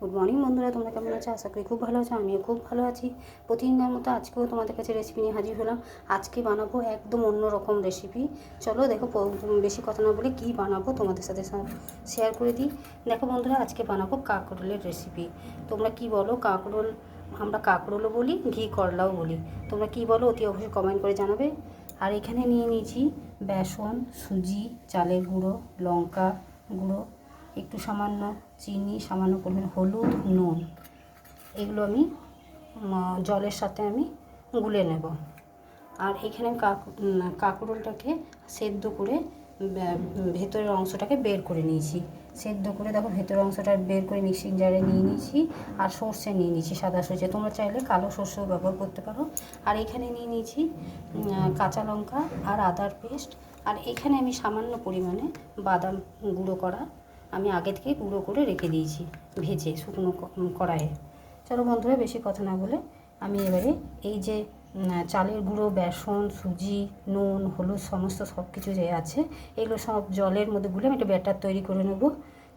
Good morning বন্ধুরা, তোমরা কেমন আছো? আশা করি খুব ভালো আছো, আমিও খুব ভালো আছি। প্রতিদিনের মতো আজকেও তোমাদের কাছে রেসিপি নিয়ে হাজির হলাম। আজকে বানাবো একদম অন্য রকম রেসিপি চলো দেখো বেশি কথা না বলে কী বানাবো তোমাদের সাথে শেয়ার করে দিই। দেখো বন্ধুরা, আজকে বানাবো কাঁকরোলের রেসিপি তোমরা কি বলো? কাঁকরোল আমরা কাঁকরোলও বলি, ঘি করলাও বলি। তোমরা কি বলো? অতি অবশ্যই কমেন্ট করে জানাবে। আর এখানে নিয়ে নিয়েছি বেসন, সুজি, চালের গুঁড়ো, লঙ্কা গুঁড়ো একটু সামান্য চিনি, সামান্য পরিমাণ হলুদ, নুন। এগুলো আমি জলের সাথে আমি গুলে নেব। আর এখানে কাঁকরোলটাকে সেদ্ধ করে ভেতরের অংশটাকে বের করে নিয়েছি। সেদ্ধ করে দেখো, ভেতরের অংশটা বের করে মিক্সিং জারে নিয়ে নিয়েছি আর সর্ষে নিয়ে নিয়েছি সাদা সর্ষে। তোমরা চাইলে কালো সর্ষেও ব্যবহার করতে পারো। আর এখানে নিয়ে নিয়েছি কাঁচা লঙ্কা আর আদার পেস্ট। আর এখানে আমি সামান্য পরিমাণে বাদাম গুঁড়ো করা আমি আগে থেকে গুঁড়ো করে রেখে দিয়েছি ভেজে শুকনো কড়াইয়ে। চলো বন্ধুরা, বেশি কথা না বলে আমি এবারে এই যে চালের গুঁড়ো, বেসন, সুজি, নুন, হলুদ, সমস্ত সব কিছু যে আছে, এগুলো সব জলের মধ্যে গুলে আমি একটা ব্যাটার তৈরি করে নেব।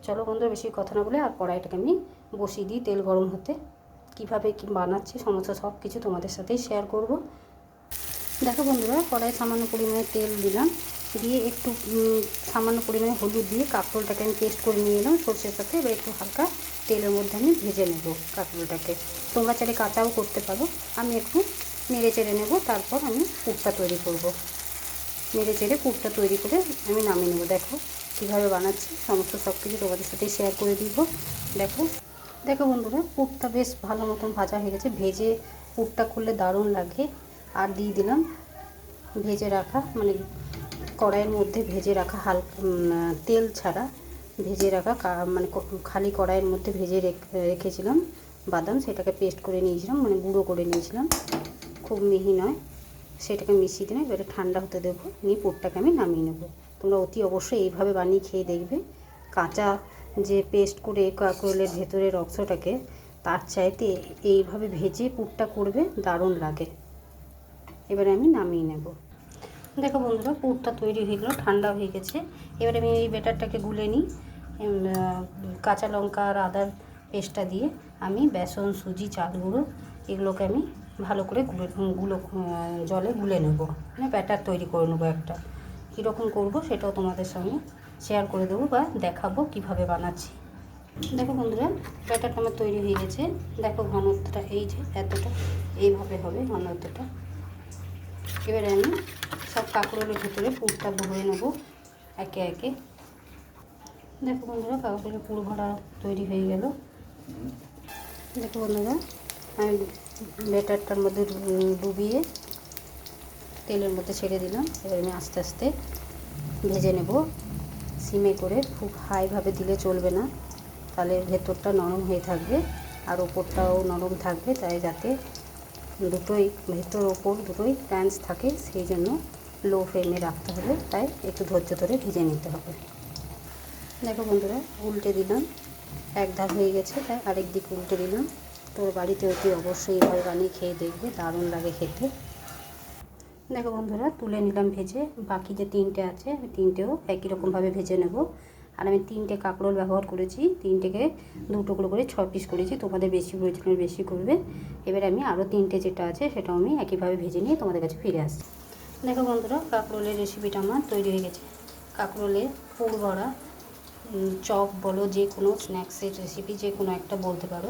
চলো বন্ধুরা, বেশি কথা না বলে আর কড়াইটাকে আমি বসিয়ে দিই তেল গরম হতে। কীভাবে কি বানাচ্ছি, সমস্ত সব কিছু তোমাদের সাথেই শেয়ার করব। দেখো বন্ধুরা কড়াই সামান্য পরিমাণে তেল দিলাম। দিয়ে একটু সামান্য পরিমাণে হলুদ দিয়ে কাঁকরোলটাকে আমি পেস্ট করে নিয়ে এলাম। সর্ষের সাথে এবার একটু হালকা তেলের মধ্যে আমি ভেজে নেব কাঁকরোলটাকে তোমরা চাইলে কাঁচাও করতে পারো। আমি একটু নেড়ে চেড়ে নেব, তারপর আমি পুরটা তৈরি করব। নেড়ে চেড়ে পুরটা তৈরি করে আমি নামিয়ে নেব। দেখো কীভাবে বানাচ্ছি, সমস্ত সব কিছু তোমাদের সাথে শেয়ার করে দিব। দেখো দেখো বন্ধুরা, পুরটা বেশ ভালো মতন ভাজা হয়ে গেছে। ভেজে পুরটা করলে দারুণ লাগে। আর দিয়ে দিলাম ভেজে রাখা মানে কড়াইয়ের মধ্যে ভেজে রাখা হালকা তেল ছাড়া ভেজে রাখা মানে খালি কড়াইয়ের মধ্যে ভেজে রেখ- রেখেছিলাম বাদাম, সেটাকে পেস্ট করে নিয়েছিলাম মানে গুঁড়ো করে নিয়েছিলাম। খুব মিহি নয়, সেটাকে মিশিয়ে দিলাম, এবারে ঠান্ডা হতে দেবো, নিয়ে পুরটাকে আমি নামিয়ে নেব। তোমরা অতি অবশ্যই এইভাবে বানিয়ে খেয়ে দেখবে। কাঁচা যে পেস্ট করে কাঁকরোলের ভেতরের অংশটাকে, তার চাইতে এইভাবে ভেজে পুরটা করবে দারুণ লাগে। এবারে আমি নামিয়ে নেব। দেখো বন্ধুরা, পুরটা তৈরি হয়ে গেলো, ঠান্ডা হয়ে গেছে। এবারে আমি এই ব্যাটারটাকে গুলে নিই। কাঁচা লঙ্কা আর আদার পেস্টটা দিয়ে আমি বেসন, সুজি, চাল গুঁড়ো এগুলোকে আমি ভালো করে গুলে, গুলো জলে গুলে নেব। মানে ব্যাটার তৈরি করে নেব একটা। কীরকম করব সেটাও তোমাদের সঙ্গে শেয়ার করে দেবো বা দেখাবো কীভাবে বানাচ্ছি। দেখো বন্ধুরা, ব্যাটারটা আমার তৈরি হয়ে গেছে। দেখো ঘনত্বটা এই যে, এতটা, এইভাবে হবে ঘনত্বটা। এবারে আমি সব কাঁকরোলের ভিতরে পুরটা ভরে নেব একে একে। দেখো বন্ধুরা কাঁকরোলের পুর ভরা তৈরি হয়ে গেল। দেখো বন্ধুরা, আমি ব্যাটারটার মধ্যে ডুবিয়ে তেলের মধ্যে ছেড়ে দিলাম। এবার আমি আস্তে আস্তে ভেজে নেব। সিমে করে খুব হাইভাবে দিলে চলবে না। তাহলে ভেতরটা নরম হয়ে থাকবে আর ওপরটাও নরম থাকবে। তাই যাতে দুটোই, ভেতর ওপর দুটোই ক্রাঞ্চ থাকে, সেই জন্য লো ফ্লেমে রাখতে হবে তাই একটু ধৈর্য ধরে ভেজে নিতে হবে। দেখো বন্ধুরা, উল্টে দিলাম। এক ধার হয়ে গেছে, তাই আরেক দিক উল্টে দিলাম। তোর বাড়িতে অতি অবশ্যই এভাবে বানিয়ে খেয়ে দেখবে, দারুণ লাগে খেতে। দেখো বন্ধুরা, তুলে নিলাম ভেজে। বাকি যে তিনটে আছে, আমি তিনটেও একই রকমভাবে ভেজে নেব। আর আমি তিনটে কাঁকরোল ব্যবহার করেছি, তিনটেকে দু টুকরো করে ছ পিস করেছি, তোমাদের বেশি প্রয়োজন হলে বেশি করবে। এবার আমি আরও তিনটে যেটা আছে, সেটাও আমি একইভাবে ভেজে নিয়ে তোমাদের কাছে ফিরে আসছি। দেখো বন্ধুরা কাঁকরোলের রেসিপিটা আমার তৈরি হয়ে গেছে। কাঁকরোলের পুর উম, চপ বলো যে কোনো স্ন্যাক্সের রেসিপি যে কোনো একটা বলতে পারো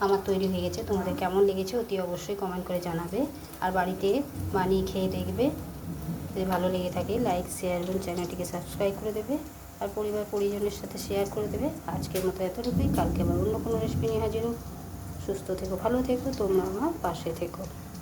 আমার তৈরি হয়ে গেছে। তোমাদের কেমন লেগেছে অতি অবশ্যই কমেন্ট করে জানাবে। আর বাড়িতে বানিয়ে খেয়ে দেখবে যদি ভালো লেগে থাকে লাইক শেয়ার এবং চ্যানেলটিকে সাবস্ক্রাইব করে দেবে। আর পরিবার পরিজনের সাথে শেয়ার করে দেবে। আজকের মতো এতটুকুই। কালকে আবার অন্য কোনো রেসিপি নিয়ে হাজির সুস্থ থেকো ভালো থেকো তোমরা আমার পাশে থেকো।